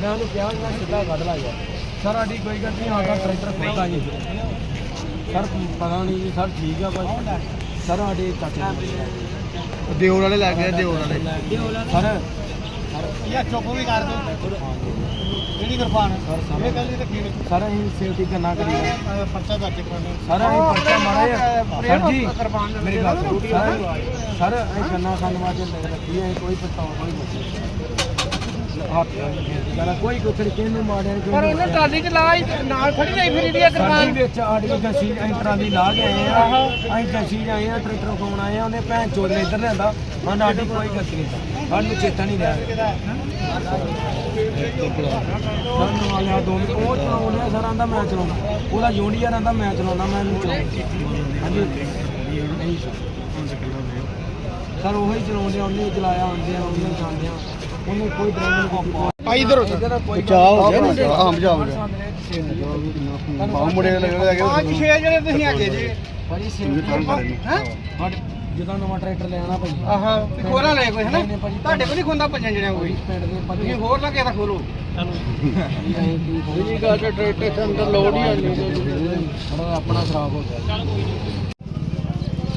ਮੈਂ ਉਹਨੂੰ ਕਿਹਾ ਮੈਂ ਸਿੱਧਾ ਕੱਢ ਲਾ ਯਾਰ। ਸਰ ਸਾਡੀ ਕੋਈ ਗੱਲ ਨਹੀਂ ਆਗਾ ਟਰੈਕਟਰ ਖੋਲਦਾ ਜੀ ਸਰ ਪਤਾ ਨਹੀਂ ਜੀ ਸਰ ਠੀਕ ਆ ਬਸ। ਸਰ ਸਾਡੇ ਚਾਚੇ ਦਿਓਰ ਵਾਲੇ ਲੱਗ ਗਏ ਦਿਓਰ ਵਾਲੇ। ਸਰ। ਯਾ ਚੁੱਪ ਵੀ ਕਰ ਦੋ। ਕਿਹੜੀ ਕਿਰਪਾਨ ਸਰ ਸਰ। ਇਹ ਗੱਲ ਨਹੀਂ ਰੱਖੀ ਸਰ ਅਸੀਂ ਸੇਫਟੀ ਕਰਨਾ ਕਰੀ ਪਰਚਾ ਦਰਜ ਕਰਾਉਣਾ। ਸਰ ਅਸੀਂ ਪਰਚਾ ਮਾਰਿਆ ਸਰ ਜੀ ਮੇਰੀ ਗੱਲ ਸੁਣੋ। ਸਰ ਸਰ ਅਸੀਂ ਖਾਣ ਵਾਸਤੇ ਲੈ ਰੱਖੀ ਹੈ ਕੋਈ ਪਛਤਾਵਾ ਕੋਈ ਨਹੀਂ। ਨਾਲ ਕੋਈ ਕੁਛ ਨਹੀਂ ਕਿਹਨੂੰ ਮਾਰਿਆ ਨੀ, ਪਰ ਕਿਹਨੂੰ ਉਹਨੇ। ਟਰਾਲੀ ਚ ਲਾ ਹੀ ਨਾਲ ਖੜੀ ਜਾਈ ਫਿਰ ਇਹਦੀ ਸਾਡੀ ਕਿਰਪਾਨ ਵਿੱਚ ਆੜੀ ਜੱਸੀ ਅਸੀਂ ਟਰਾਲੀ ਲਾ ਕੇ ਆਏ ਆ ਅਸੀਂ ਜੱਸੀ ਆਏ ਆ ਟਰੈਕਟਰ ਕੋਣ ਆਏ ਆ ਉਹਨੇ ਭੈਣ ਚੋਦ ਨੇ ਇੱਧਰ ਲਿਆਂਦਾ। ਹਾਂ ਸਾਡੀ ਕੋਈ ਗਲਤੀ ਨਹੀਂ ਸਾਨੂੰ ਚੇਤਾ ਨਹੀਂ ਰਿਹਾ। ਸਾਨੂੰ ਆ ਗਿਆ ਦੋ ਮਿੰਟ। ਉਹ ਚਲਾਉਂਦਾ ਸਰ ਆਂਦਾ ਮੈਂ ਚਲਾਉਣਾ ਉਹਦਾ ਜੂਨੀਅਰ ਆਂਦਾ ਮੈਂ ਚਲਾਉਣਾ ਮੈਂ ਨਹੀਂ ਚਲਾਉਣਾ ਹਾਂਜੀ। ਸਰ ਉਹੀ ਚਲਾਉਂਦੇ ਆ, ਉਹਨੇ ਹੀ ਚਲਾਇਆ ਆਉਂਦੇ ਆ ਉਹਨੇ ਜਾਂਦੇ ਆ। ਉਹਨੇ ਕੋਈ ਡਰਾਈਵਰ ਕੋਈ ਭਾਈ ਇਧਰ ਬਚਾਅ ਹੋ ਗਿਆ ਨਾ ਹਾਂ ਬਚਾਅ। ਹੋ ਗਿਆ। ਗਿਆ ਬਾਹੂ ਮੁੰਡੇ ਦੇ ਲੱਗੇ ਲੱਗੇ ਪੰਜ ਛੇ ਜਿਹੜੇ ਤੁਸੀਂ ਹੈਗੇ ਜੀ। ਭਾਜੀ ਸੇਵ ਹੈ? ਜਦੋਂ ਨਵਾਂ ਟਰੈਕਟਰ ਲੈਣਾ ਭਾਈ। ਆਹਾ ਖੋਲਾ ਲੈ ਕੋਈ ਹੈ ਨਾ ਨਹੀਂ, ਨਹੀਂ ਭਾਜੀ। ਤੁਹਾਡੇ ਕੋਲ ਨਹੀਂ ਖੁੰਦਾ ਪੰਜਾਂ ਜਣਿਆਂ ਕੋਈ ਤੁਸੀਂ ਹੋਰ ਨਾ ਕਿਸੇ ਦਾ ਖੋਲੋ ਜੀ ਗੱਲ ਟਰੈਕਟਰ ਤੇ ਅੰਦਰ ਲੋਡ ਹੀ ਆਣੀ ਆਪਣਾ ਖਰਾਬ ਹੋ ਗਿਆ।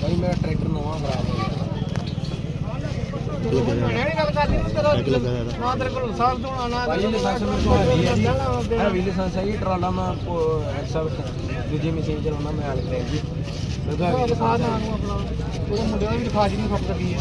ਭਾਈ ਮੇਰਾ ਟਰੈਕਟਰ ਨਵਾਂ ਖਰਾਬ ਹੋ ਗਿਆ। ਨਹੀਂ ਗੱਲ ਕਰਨੀ ਤੇਰਾ ਨਾ ਤੇਰੇ ਕੋਲ ਸਾਲ ਤੋਂ ਆਣਾ ਭਾਈ ਲਾਇਸੈਂਸ ਮੇਰੇ ਕੋਲ ਹੈ ਨਹੀਂ ਹੈ ਜੀ ਹੈਵੀ ਲਾਇਸੈਂਸ ਹੈ ਜੀ ਟਰਾਲਾ ਮੈਂ ਐਕਸਾ ਦੂਜੀ ਮਸ਼ੀਨ ਚਲਾਉਣਾ ਮੈਂ ਆਲੇ ਤੇ ਜੀ ਉਹਦਾ ਹੈਵੀ ਦਿਖਾ ਲਾਇਸੈਂਸ ਨਾ ਹੈ। ਆਪਣਾ। ਉਹਦੇ ਮੁੰਡੇ ਦਾ ਵੀ ਦਿਖਾ ਜੀ ਨਹੀਂ ਖਪਤ ਕੀ ਹੈ।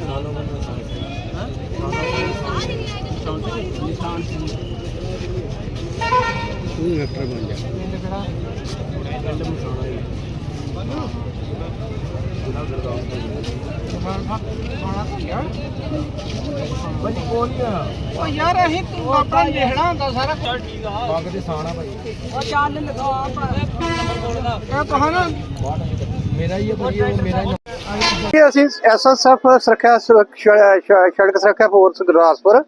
ਨਾਲੋਂ ਮੈਨੂੰ ਲਾਇਸੈਂਸ ਹੈ ਤੂੰ ਐਕਟਰ ਬਣ ਜਾ ਪਿੰਡ ਕੋਲ ਨਹੀਂ ਉਹ ਯਾਰ ਅਸੀਂ ਤੂੰ ਆਪਣਾ ਲਿਖਣਾ ਹੁੰਦਾ ਸਾਰਾ ਬਾਗ ਦੇ ਸਾਣਾ ਭਾਈ ਉਹ ਚੱਲ ਲਿਖਾ ਇਹ ਕਹਾ ਮੇਰਾ ਹੀ ਹੈ ਭਾਈ ਉਹ ਮੇਰਾ ਹੀ ਕਿ ਅਸੀਂ ਐਸਐਸਐਫ ਸੁਰੱਖਿਆ ਸੁਰੱਖਿਆ ਸੜਕ ਸੁਰੱਖਿਆ force Gurdaspur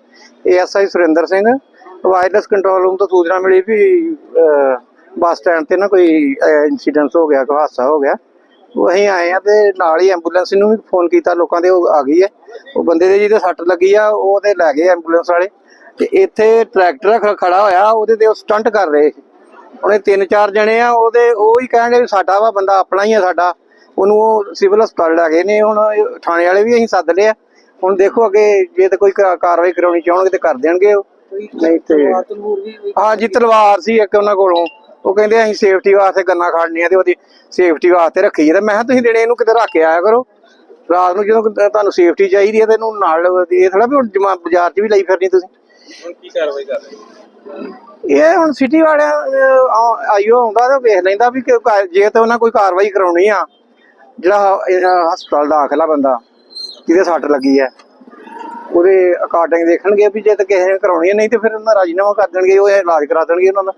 ASI Surinder Singh, wireless control room ਤੋਂ ਸੂਚਨਾ ਮਿਲੀ ਵੀ ਬੱਸ ਸਟੈਂਡ ਤੇ ਨਾ ਕੋਈ ਇਨਸੀਡੈਂਟ ਹੋ ਗਿਆ, ਕੋਈ ਹਾਦਸਾ ਹੋ ਗਿਆ। ਅਸੀਂ ਆਏ ਆ ਤੇ ਨਾਲ ਹੀ ਐਂਬੂਲੈਂਸ ਨੂੰ ਵੀ ਫੋਨ ਕੀਤਾ, ਲੋਕਾਂ ਦੇ ਉਹ ਆ ਗਈ ਹੈ। ਉਹ ਬੰਦੇ ਦੇ ਜਿਹਦੇ ਸੱਟ ਲੱਗੀ ਆ, ਉਹ ਤੇ ਲੈ ਗਏ ਐਂਬੂਲੈਂਸ ਵਾਲੇ। ਤੇ ਇੱਥੇ ਟਰੈਕਟਰ ਖੜਾ ਹੋਇਆ, ਉਹਦੇ ਤੇ ਉਹ ਸਟੰਟ ਕਰ ਰਹੇ ਸੀ। ਉਹਨੇ ਤਿੰਨ ਚਾਰ ਜਣੇ ਆ, ਉਹਦੇ ਉਹ ਹੀ ਕਹਿੰਦੇ ਵੀ ਸਾਡਾ ਵਾ, ਬੰਦਾ ਆਪਣਾ ਹੀ ਆ ਸਾਡਾ। ਉਹਨੂੰ ਉਹ ਸਿਵਲ ਹਸਪਤਾਲ ਲੈ ਗਏ ਨੇ ਹੁਣ ਥਾਣੇ ਵਾਲੇ ਵੀ ਅਸੀਂ ਸੱਦ ਲਿਆ। ਹੁਣ ਦੇਖੋ ਅੱਗੇ ਜੇ ਤੇ ਕੋਈ ਕਾ- ਕਾਰਵਾਈ ਕਰਾਉਣੀ ਚਾਹਣਗੇ ਤੇ ਕਰ ਦੇਣਗੇ ਉਹ। ਨਹੀਂ ਤੇ ਹਾਂ ਜੀ ਤਲਵਾਰ ਸੀ ਇੱਕ ਉਹਨਾਂ ਕੋਲੋਂ। ਉਹ ਕਹਿੰਦੇ ਅਸੀਂ ਸੇਫਟੀ ਵਾਸਤੇ ਗੰਨਾ ਖੜਨੀਆਂ ਤੇ ਉਹਦੀ ਸੇਫਟੀ ਵਾਸਤੇ ਰੱਖੀ ਹੈ ਤੇ ਮੈਂ ਕਿਹਾ ਤੁਸੀਂ ਦਿਨੇ ਇਹਨੂੰ ਕਿਤੇ ਰੱਖ ਕੇ ਆਇਆ ਕਰੋ। ਰਾਤ ਨੂੰ ਜਦੋਂ ਕਿਤੇ ਤੁਹਾਨੂੰ ਸੇਫਟੀ ਚਾਹੀਦੀ ਹੈ ਤੇ ਇਹਨੂੰ ਨਾਲ ਇਹ ਥੋੜਾ ਵੀ ਹੁਣ ਜਮਾ ਬਾਜ਼ਾਰ 'ਚ ਵੀ ਲਈ ਫਿਰਨੀ ਤੁਸੀਂ। ਹੁਣ ਕੀ ਕਾਰਵਾਈ ਕਰ ਰਹੇ ਇਹ ਹੁਣ ਸਿਟੀ ਵਾਲਿਆਂ ਆਈਓ ਆਉਂਦਾ ਤੇ ਵੇਖ ਲੈਂਦਾ ਵੀ ਕਿ ਕਾ- ਜੇ ਤੇ ਉਹਨਾਂ ਕੋਈ ਕਾਰਵਾਈ ਕਰਾਉਣੀ ਆ। ਜਿਹੜਾ ਇਹ ਹਸਪਤਾਲ ਦਾਖਲਾ ਬੰਦਾ, ਜਿਹਦੇ ਸੱਟ ਲੱਗੀ ਹੈ, ਉਹਦੇ ਅਕਾਰਡਿੰਗ ਦੇਖਣਗੇ ਵੀ ਜੇ ਤੇ ਕਿਸੇ ਨੇ ਕਰਾਉਣੀ ਨਹੀਂ ਤੇ ਫਿਰ ਉਹਨਾਂ ਰਾਜੀਨਾਮਾ ਕਰ ਦੇਣਗੇ, ਉਹ ਇਲਾਜ ਕਰਾ ਦੇਣਗੇ ਉਹਨਾਂ ਦਾ।